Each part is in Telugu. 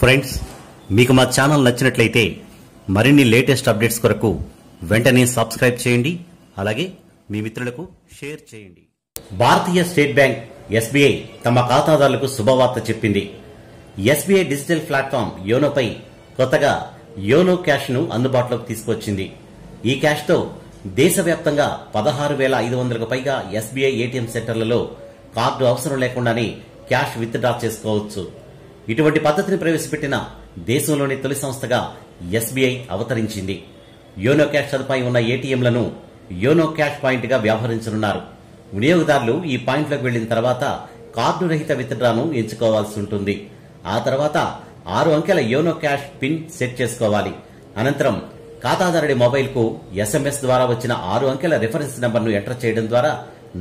ఫ్రెండ్స్ మీకు మా ఛానల్ నచ్చినట్లయితే మరిన్ని లేటెస్ట్ అప్డేట్స్ కొరకు వెంటనే సబ్స్క్రైబ్ చేయండి అలాగే మీ మిత్రులకు షేర్ చేయండి. భారతీయ స్టేట్ బ్యాంక్ ఎస్బీఐ తమ ఖాతాదారులకు శుభవార్త చెప్పింది. ఎస్బీఐ డిజిటల్ ప్లాట్ఫామ్ యోనోపై కొత్తగా యోనో క్యాష్ను అందుబాటులోకి తీసుకొచ్చింది. ఈ క్యాష్తో దేశవ్యాప్తంగా పదహారు వేల ఐదు వందలకు పైగా ఎస్బీఐ ఏటీఎం సెంటర్లలో కార్డు అవసరం లేకుండానే క్యాష్ విత్ డ్రా చేసుకోవచ్చు. ఇటువంటి పద్ధతిని ప్రవేశపెట్టిన దేశంలోని తొలి సంస్థగా ఎస్బీఐ అవతరించింది. యోనో క్యాష్ సదుపాయం ఉన్న ఏటీఎంలను యోనో క్యాష్ పాయింట్గా వ్యవహరించనున్నారు. వినియోగదారులు ఈ పాయింట్లోకి వెళ్ళిన తర్వాత కార్డు రహిత విత్డ్రాను ఎంచుకోవాల్సి ఉంటుంది. ఆ తర్వాత ఆరు అంకెల యోనో క్యాష్ పిన్ సెట్ చేసుకోవాలి. అనంతరం ఖాతాదారుడి మొబైల్కు ఎస్ఎంఎస్ ద్వారా వచ్చిన ఆరు అంకెల రిఫరెన్స్ నెంబర్ను ఎంటర్ చేయడం ద్వారా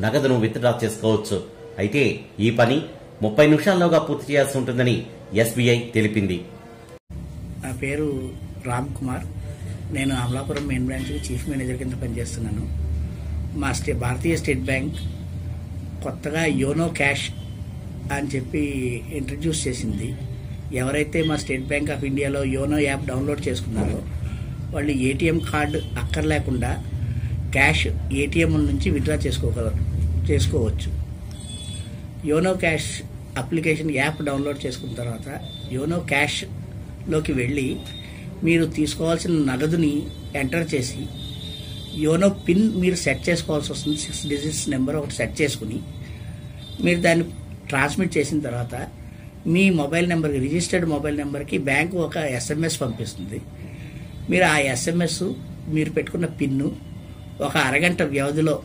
నగదును విత్డ్రా చేసుకోవచ్చు. అయితే ఈ పని ముప్పై నిమిషాల్లోగా పూర్తి చేయాల్సి ఉంటుందని ఎస్బీఐ తెలిపింది. నా పేరు రామ్ కుమార్. నేను Amalapuram main branch chief manager కింద పనిచేస్తున్నాను. మా స్టే భారతీయ స్టేట్ బ్యాంక్ కొత్తగా యోనో క్యాష్ అని చెప్పి ఇంట్రడ్యూస్ చేసింది. ఎవరైతే మా స్టేట్ బ్యాంక్ ఆఫ్ ఇండియాలో యోనో యాప్ డౌన్లోడ్ చేసుకున్నారో వాళ్ళు ఏటీఎం కార్డు అక్కర్లేకుండా క్యాష్ ఏటీఎం నుంచి విత్డ్రా చేసుకోగలరు చేసుకోవచ్చు. YONO cash application app download చేసుకున్న తర్వాత యోనో క్యాష్లోకి వెళ్ళి మీరు తీసుకోవాల్సిన నగదుని ఎంటర్ చేసి యోనో పిన్ మీరు సెట్ చేసుకోవాల్సి వస్తుంది. సిక్స్ డిజిట్స్ నెంబర్ ఒకటి సెట్ చేసుకుని మీరు దాన్ని ట్రాన్స్మిట్ చేసిన తర్వాత మీ మొబైల్ నెంబర్కి రిజిస్టర్డ్ మొబైల్ నెంబర్కి బ్యాంకు ఒక ఎస్ఎంఎస్ పంపిస్తుంది. మీరు ఆ ఎస్ఎంఎస్ మీరు పెట్టుకున్న పిన్ను ఒక అరగంట వ్యవధిలో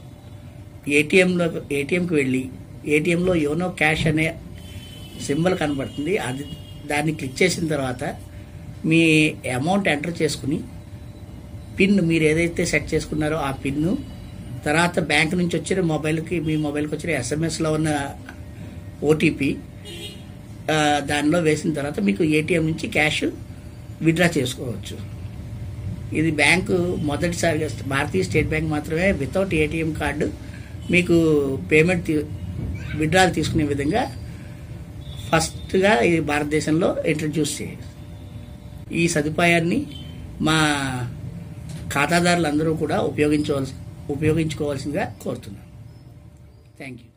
ఏటీఎంలో ఏటీఎంకి వెళ్ళి ఏటీఎంలో యోనో క్యాష్ అనే సింబల్ కనబడుతుంది. అది దాన్ని క్లిక్ చేసిన తర్వాత మీ అమౌంట్ ఎంటర్ చేసుకుని పిన్ మీరు ఏదైతే సెట్ చేసుకున్నారో ఆ పిన్ను తర్వాత బ్యాంక్ నుంచి వచ్చిన మొబైల్కి మీ మొబైల్కి వచ్చిన ఎస్ఎంఎస్లో ఉన్న ఓటీపీ దానిలో వేసిన తర్వాత మీకు ఏటీఎం నుంచి క్యాష్ విత్డ్రా చేసుకోవచ్చు. ఇది బ్యాంకు మొదటిసారిగా భారతీయ స్టేట్ బ్యాంక్ మాత్రమే వితౌట్ ఏటీఎం కార్డు మీకు పేమెంట్ విత్డ్రాలు తీసుకునే విధంగా ఫస్ట్గా ఈ భారతదేశంలో ఇంట్రడ్యూస్ చేయాలి. ఈ సదుపాయాన్ని మా ఖాతాదారులందరూ కూడా ఉపయోగించవలసి ఉపయోగించుకోవాల్సిందిగా కోరుతున్నాను. Thank you